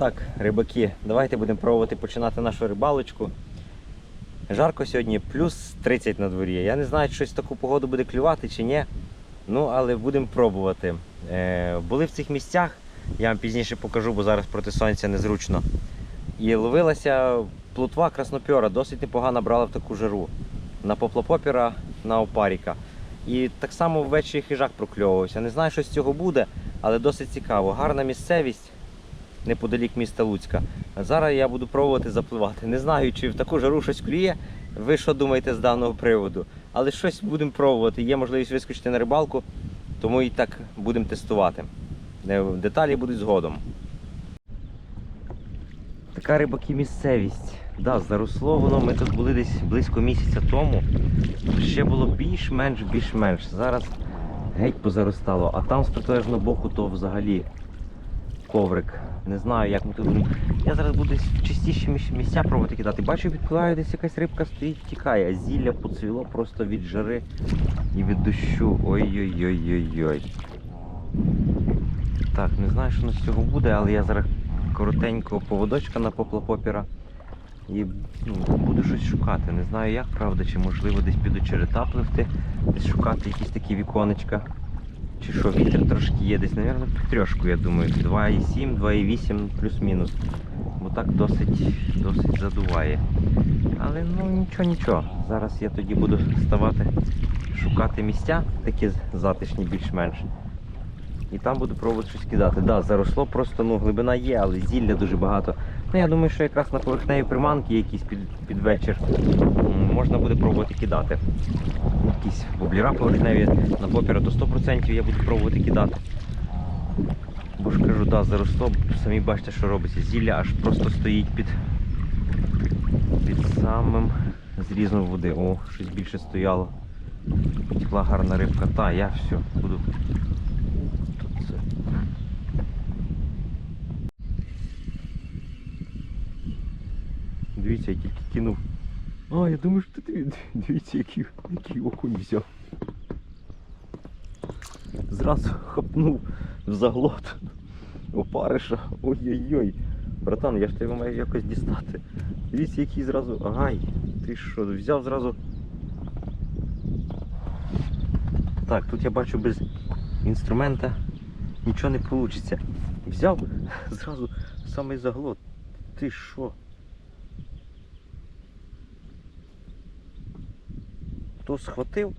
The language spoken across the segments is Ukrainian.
Так, рибаки, давайте будемо пробувати починати нашу рибалочку. Жарко сьогодні, плюс 30 на дворі. Я не знаю, щось таку погоду буде клювати чи ні. Ну, але будемо пробувати. Е, були в цих місцях, я вам пізніше покажу, бо зараз проти сонця незручно. І ловилася плутва краснопьора, досить непогано брала в таку жару. На поплопопіра, на опаріка. І так само ввечері хижак прокльовувався. Не знаю, що з цього буде, але досить цікаво. Гарна місцевість неподалік міста Луцька. Зараз я буду пробувати запливати. Не знаю, чи в таку жару щось клює. Ви що думаєте з даного приводу? Але щось будемо пробувати. Є можливість вискочити на рибалку, тому і так будемо тестувати. Деталі будуть згодом. Така рибаки місцевість. Да, заросло воно. Ми тут були десь близько місяця тому. Ще було більш-менш, більш-менш. Зараз геть позаростало, а там з протилежного боку то взагалі коврик. Не знаю, як ми тут будемо. Я зараз буду чистіші місця пробувати кидати. Бачу, відпливає десь якась рибка стоїть, тікає. а Зілля поцвіло просто від жари і від дощу. Ой-ой-ой-ой-ой. Так, не знаю, що з цього буде, але я зараз коротенького поводочка на поплапопіра. І ну, буду щось шукати. Не знаю як, правда, чи можливо десь піду черета пливти, десь шукати якісь такі віконечка. Чи що, вітер трошки є десь, мабуть, трьошку, я думаю. 2,7, 2,8 плюс-мінус. Бо так досить, досить задуває. Але ну нічого, нічого. Зараз я тоді буду ставати, шукати місця, такі затишні більш-менш. І там буду пробувати щось кидати. Так, да, заросло просто ну, глибина є, але зілля дуже багато. Ну я думаю, що якраз на поверхневі приманки якісь під, під вечір можна буде пробувати кидати. Якісь вобліра поверхневі на попіра до 100% я буду пробувати кидати. Бо ж кажу, да, заросло, самі бачите, що робиться. Зілля аж просто стоїть під, під самим зрізом води. О, щось більше стояло. Текла гарна рибка. Та, я все, буду. Дивіться, я тільки кинув. А, я думаю, що ти дивіться, який, який окунь взяв. Зразу хапнув в заглот опариша. Ой-ой-ой. Братан, я ж тебе маю якось дістати. Дивіться, який зразу. Ай, ти що, взяв зразу. Так, тут я бачу без інструмента нічого не вийде. Взяв зразу самий заглот. Ти що? То схватив,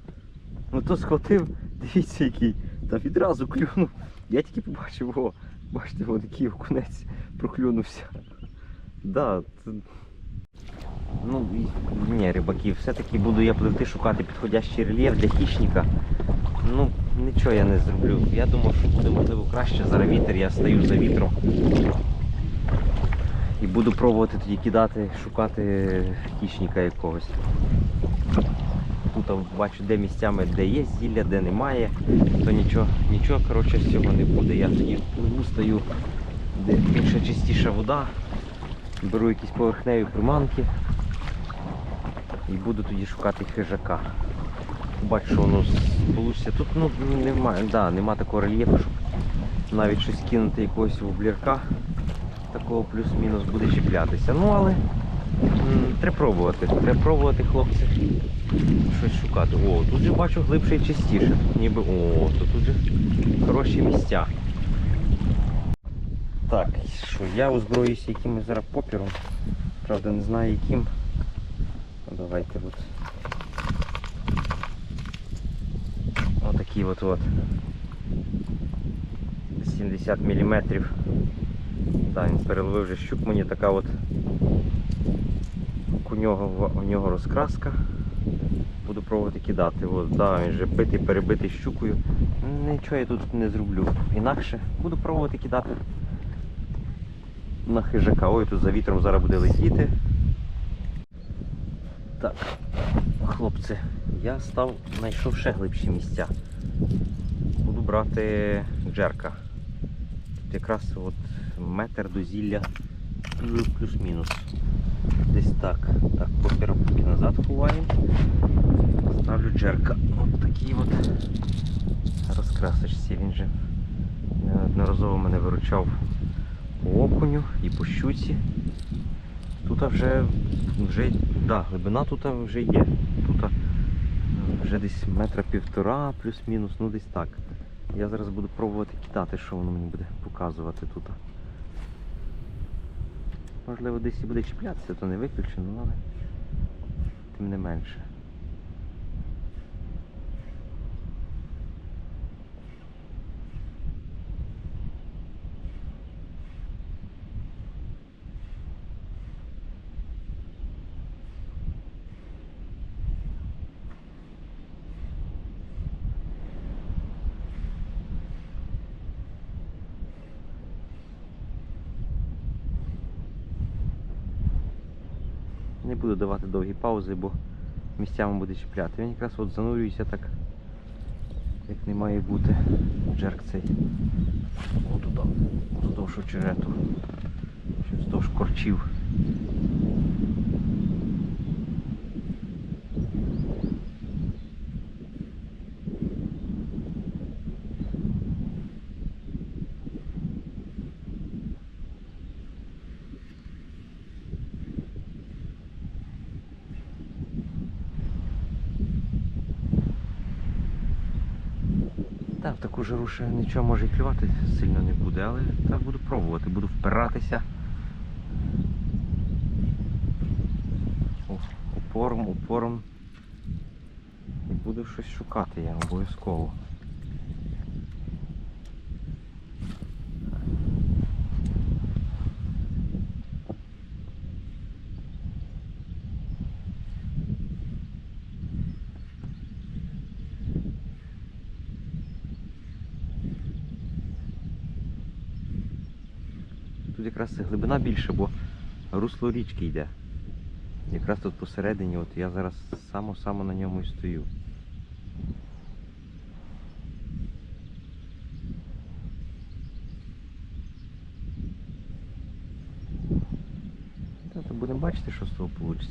ну то схватив, дивіться який. Та відразу клюнув. Я тільки побачив, о, бачите, о, такий окунець проклюнувся. Да, це... Ну, ні, рибаки, все-таки буду я пливти шукати підходящий рельєф для хищника. Ну, нічого я не зроблю. Я думав, що буде можливо краще. Зараз вітер, я стою за вітром. І буду пробувати тоді кидати, шукати хищника якогось. Тут бачу, де місцями, де є зілля, де немає, то нічого, нічого коротше, з цього не буде. Я тоді пливу, стою, де більша чистіша вода, беру якісь поверхневі приманки і буду тоді шукати хижака. Бачу, що воно вийде. Тут ну, немає, да, нема такого рельєфу, щоб навіть щось кинути якогось воблірка. Такого плюс-мінус буде чіплятися. Ну але треба пробувати. Треба пробувати, хлопці щось шукати. О, тут же бачу глибше і чистіше. Ніби. О, то тут же хороші місця. Так, що я озброюся якимось зараз попіром. Правда не знаю яким. Ну, Давайте от. Отакий от от. 70 мм. Да, він переловив вже щук мені така от у нього, у нього розкраска. Буду пробувати кидати. От, да, він вже битий, перебитий щукою. Нічого я тут не зроблю. Інакше буду пробувати кидати на хижака. Ой, тут за вітром зараз буде летіти. Так, хлопці, я став, знайшов ще глибші місця. Буду брати джерка. Тут якраз от метр до зілля плюс-мінус. Десь так. Так, попір поки назад ховаємо. Ставлю джерка. От такий от розкрасочці. Він же неодноразово мене виручав по окуню і по щуці. Тут вже, вже да, глибина тут вже є. Тут вже десь метра півтора, плюс-мінус, ну десь так. Я зараз буду пробувати кидати, що воно мені буде показувати тут. Можливо, десь і буде чіплятися, то не виключено, але тим не менше. Не буду давати довгі паузи, бо місцями буде чіпляти. Він якраз от занурюється так, як не має бути джерк цей. Отуда, вздовж очерету. Вздовж корчів. Ще нічого може і клювати сильно не буде, але так буду пробувати, буду впиратися. О, Упором, упором. І буду щось шукати я обов'язково. Тут якраз глибина більше, бо русло річки йде. Якраз тут посередині, от я зараз само-само на ньому і стою. Та, то будемо бачити, що з того вийде.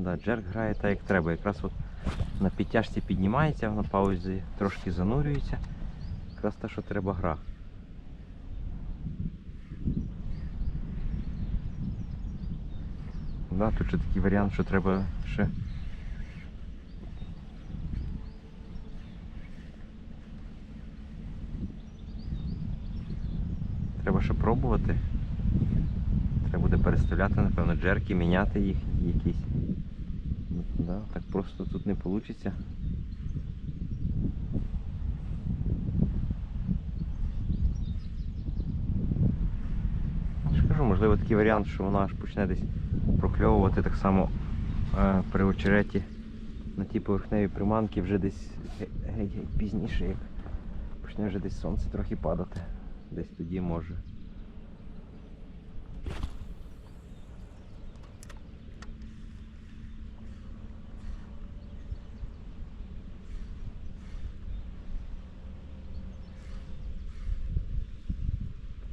Да, джерк грає так, як треба. Якраз от на підтяжці піднімається, на паузі трошки занурюється. Якраз те, що треба гра. Да, тут ще такий варіант, що треба ще. Треба ще пробувати. Треба буде переставляти, напевно, джерки, міняти їх якісь. Так просто тут не вийде. Кажу, можливо такий варіант, що вона аж почне десь прокльовувати так само е, при очереті на ті поверхневі приманки вже десь ге- геть-геть пізніше, як почне вже десь сонце трохи падати. Десь тоді може.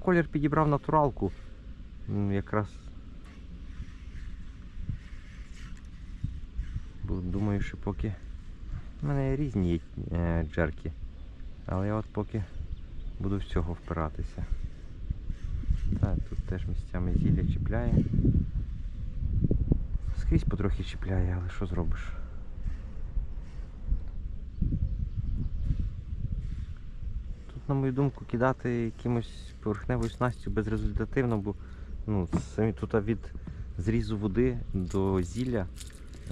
Колір підібрав натуралку. Якраз. Думаю, що поки. У мене різні є е, джерки. Але я от поки буду в цього впиратися. Так, тут теж місцями зілля чіпляє. Скрізь потрохи чіпляє, але що зробиш? Тут, на мою думку, кидати якимось поверхневою снастю безрезультативно, бо ну, самі тут від зрізу води до зілля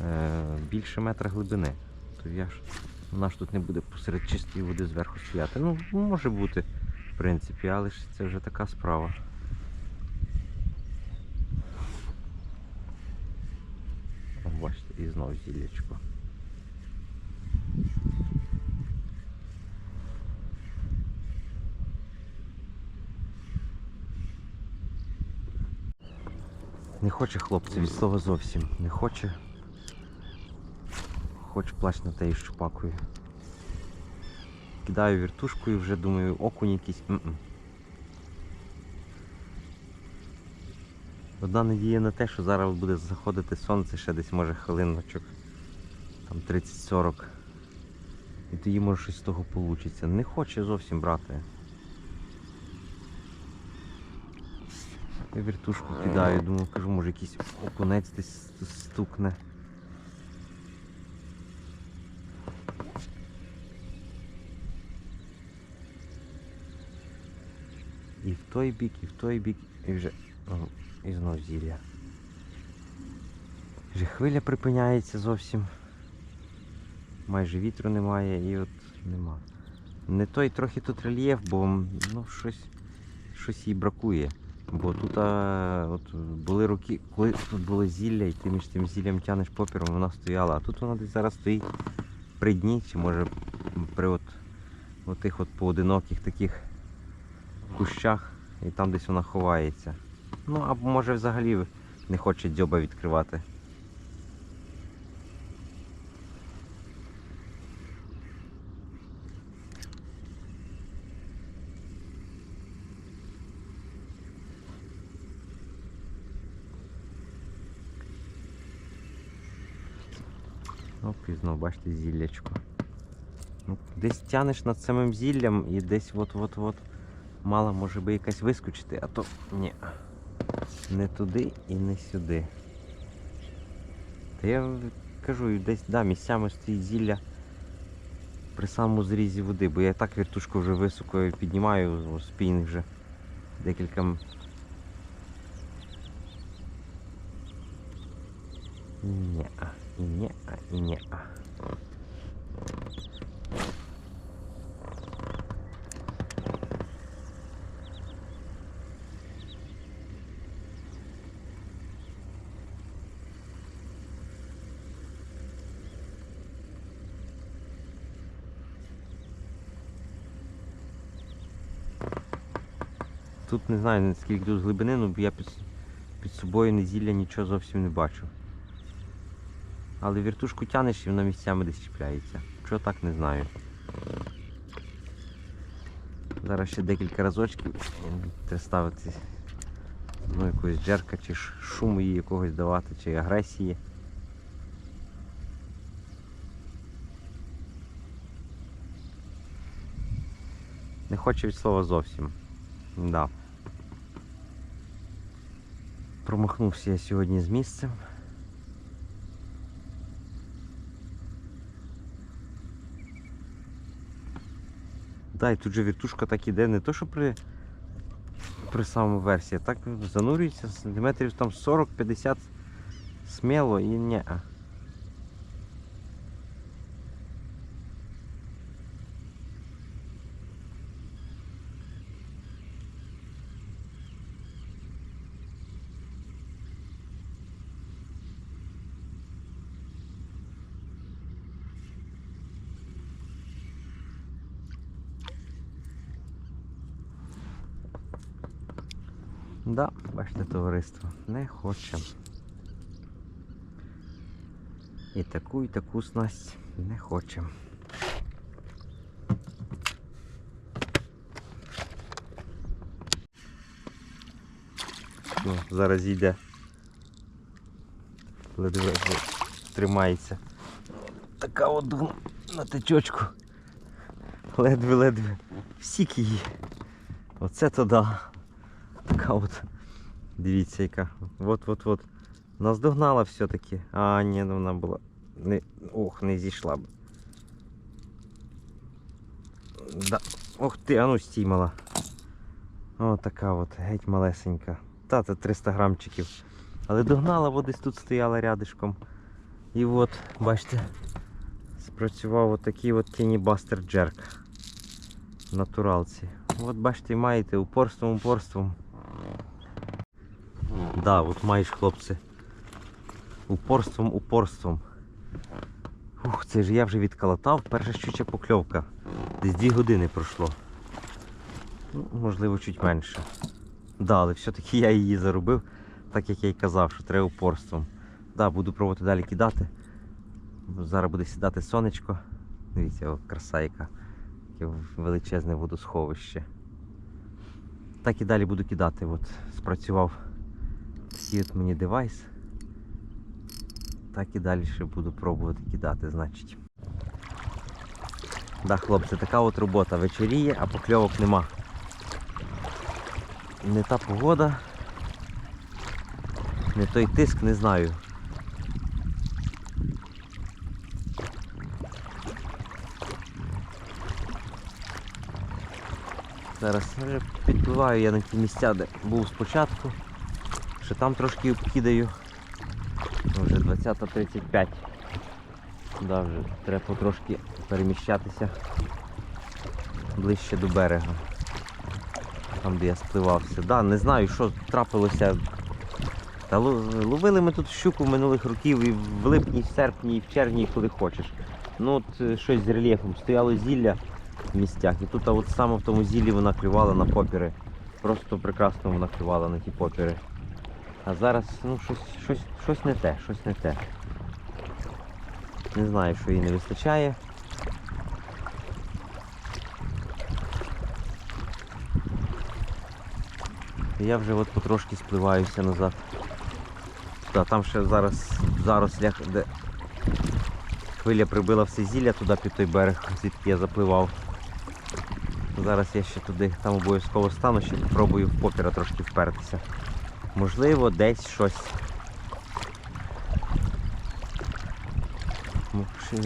е, більше метра глибини. То я ж, вона ж тут не буде посеред чистої води зверху стояти. Ну, може бути, в принципі, але ж це вже така справа. Бачите, і знову зіллячко. Не хоче хлопці від слова зовсім. Не хоче. Хоч плач на те і щупакою. Кидаю віртушкою, вже думаю, окунь якийсь. М-м. Одна надія на те, що зараз буде заходити сонце ще десь може хвилиночок. Там 30-40. І тоді може щось з того вийде. Не хоче зовсім брати. Я віртушку кидаю, думаю, кажу, може якийсь окунець десь стукне. І в той бік, і в той бік, і вже і знов зілля. Вже хвиля припиняється зовсім. Майже вітру немає і от нема. Не той трохи тут рельєф, бо ну, щось, щось їй бракує. Бо тут а, от, були роки, коли тут було зілля, і ти між тим зіллям тянеш попіром, вона стояла. А тут вона десь зараз стоїть при дні, чи може при от, от тих от поодиноких таких кущах, і там десь вона ховається. Ну, або може взагалі не хоче дзьоба відкривати. Бачите зіллячко. Ну, десь тянеш над самим зіллям і десь от-от-от мала може би якась вискочити, а то ні. Не туди і не сюди. Та я кажу, десь да, місцями стоїть зілля при самому зрізі води, бо я так віртушку вже високо піднімаю, о, вже декілька. Ні, і ні, і ні. Тут не знаю наскільки тут глибини, ну я під, під собою не зілля нічого зовсім не бачу. Але віртушку тянеш і вона місцями десь чіпляється. Чого так не знаю. Зараз ще декілька разочків треба ставити ну, якогось джерка, чи шуму їй якогось давати, чи агресії. Не хоче від слова зовсім. Да. Промахнувся я сьогодні з місцем. Да, і тут же віртушка так іде, не то, що при, при самому версії, а так занурюється сантиметрів там 40-50 сміло і не. Да, бачите, товариство, не хоче. І таку, і таку снасть не хоче. Ну, зараз йде. Ледве тримається. Така от на течочку. Ледве-ледве. Всік її. Оце то да. Така от. Дивіться, яка. От-от-от. Наздогнала все-таки. А, ні, ну вона була. Не... Ох, не зійшла б. Да. Ох ти, а ну стій. О, така от, геть малесенька. Та, це 300 грамчиків. Але догнала, бо десь тут стояла рядишком. І от, бачите, спрацював отакий от тіні бастер джерк. Натуралці. От бачите, маєте упорством, упорством. Да, от маєш, хлопці. Упорством, упорством. Ух, це ж я вже відколотав. Перша щуча покльовка. Десь 2 години пройшло. Ну, можливо, чуть менше. Да, але все-таки я її заробив, так як я й казав, що треба упорством. Да, буду пробувати далі кидати. Зараз буде сідати сонечко. Дивіться, о, краса яка. Таке величезне водосховище. Так і далі буду кидати. От спрацював от мені девайс. Так і далі ще буду пробувати кидати, значить. Да, хлопці, така от робота. Вечеріє, а покльовок нема. Не та погода. Не той тиск, не знаю. Зараз підпливаю я на ті місця, де був спочатку. Ще там трошки обкидаю. Ну, Вже 20.35. Да, вже треба потрошки переміщатися ближче до берега. Там де я спливався. Да, не знаю, що трапилося. Та ловили ми тут щуку минулих років і в липні, і в серпні, і в червні, і коли хочеш. Ну от е, щось з рельєфом. Стояло зілля місцях. І тут от саме в тому зіллі вона клювала на попіри. Просто прекрасно вона клювала на ті попіри. А зараз ну, щось, щось, щось не те, щось не те. Не знаю, що їй не вистачає. Я вже от потрошки спливаюся назад. Та, там ще зараз зарослях, де хвиля прибила все зілля туди під той берег, звідки я запливав. Зараз я ще туди там обов'язково стану, ще спробую в попіра трошки впертися. Можливо, десь щось.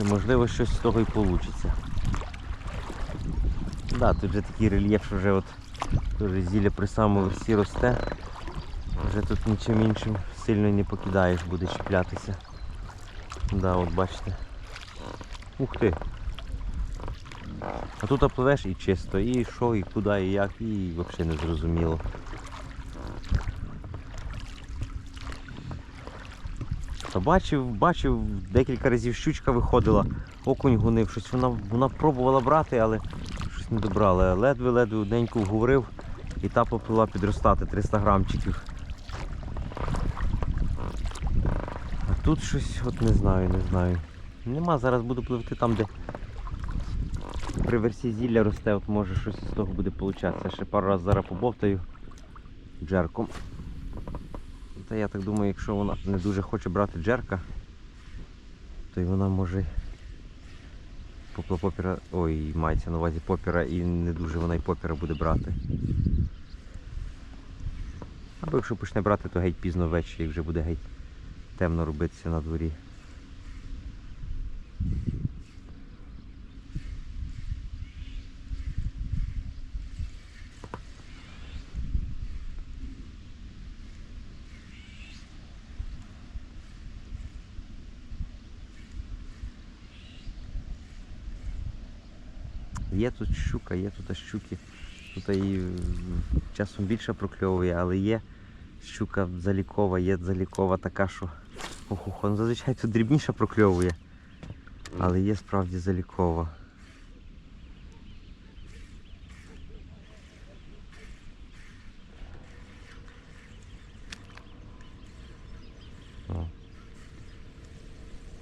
Можливо, щось з того і вийде. Да, тут вже такий рельєф, що вже от дуже зілля при самому версі росте. Вже тут нічим іншим сильно не покидаєш, буде чіплятися. Да, от бачите. Ух ти. А тут пливеш і чисто, і що, і куди, і як, і взагалі не зрозуміло. Та бачив, бачив, декілька разів щучка виходила, окунь гонив, щось вона, вона пробувала брати, але щось не добрала. Ледве-ледве одненьку вговорив і та поплила підростати 300 грамчиків. А тут щось, от не знаю, не знаю. Нема, зараз буду пливти там, де при версі зілля росте, от може щось з того буде получатися. Ще пару разів зараз побовтаю джерком. Та я так думаю, якщо вона не дуже хоче брати джерка, то й вона може попіра. Ой, мається на увазі попіра і не дуже вона й попіра буде брати. Або якщо почне брати, то геть пізно ввечері, як вже буде геть темно робитися на дворі. Є тут щука, є тут щуки. Тут і часом більше прокльовує, але є щука залікова, є залікова така, що ох, ох, ну, зазвичай тут дрібніше прокльовує. Але є справді залікова.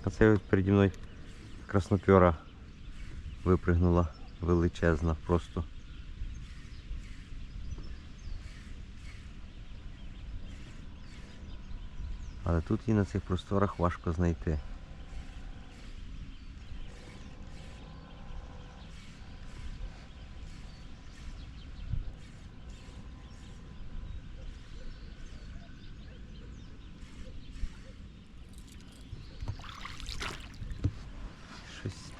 А це переді мною краснопера випригнула величезна просто. Але тут її на цих просторах важко знайти. Щось,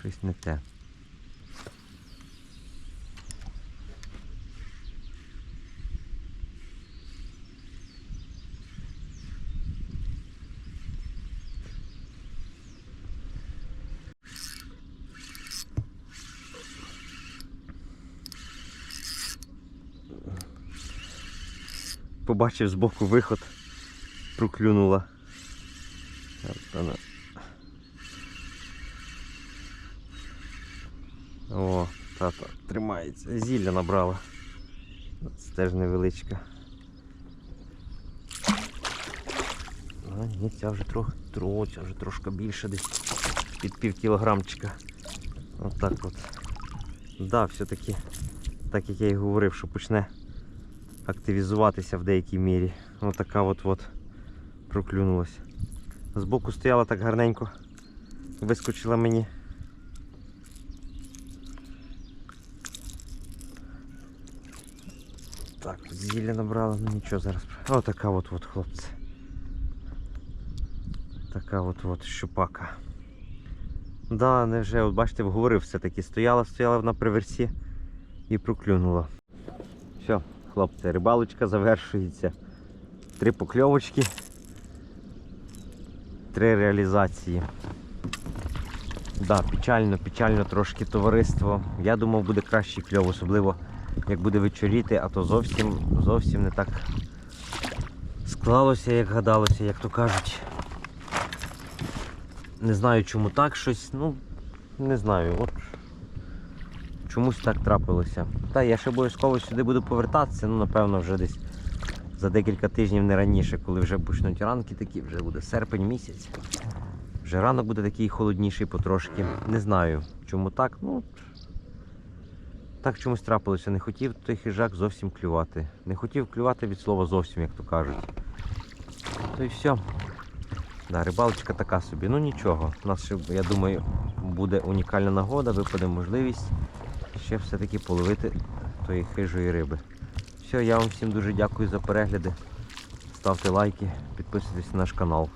щось не те. Побачив збоку виход, проклюнула. О, тата тримається. Зілля набрала. Це теж невеличка. А, ні, ця вже трохи, тро, ця вже трошки більше десь під пів кілограмчика. Отак от. Да, все-таки, так як я і говорив, що почне активізуватися в деякій мірі. Отака от от проклюнулась. Збоку стояла так гарненько. Вискочила мені. Так, зілля набрала, ну нічого зараз. О, така от от, хлопці. Така от от щупака. Да, невже, от бачите, говорив все-таки. Стояла, стояла вона при версі і проклюнула. Все, хлопці, рибалочка завершується. Три покльовочки. Три реалізації. Да, печально, печально трошки товариство. Я думав, буде кращий кльов, особливо як буде вечоріти, а то зовсім, зовсім не так склалося, як гадалося, як то кажуть. Не знаю, чому так щось, ну, не знаю, от чомусь так трапилося. Та я ще обов'язково сюди буду повертатися, ну, напевно, вже десь за декілька тижнів не раніше, коли вже почнуть ранки такі, вже буде серпень місяць. Вже ранок буде такий холодніший потрошки. Не знаю, чому так. Ну, так чомусь трапилося. Не хотів той хижак зовсім клювати. Не хотів клювати від слова зовсім, як то кажуть. То й все. Да, рибалочка така собі. Ну нічого. У нас ще, я думаю, буде унікальна нагода, випаде можливість ще все-таки половити тої хижої риби. Все, я вам всім дуже дякую за перегляди. Ставте лайки, підписуйтесь на наш канал.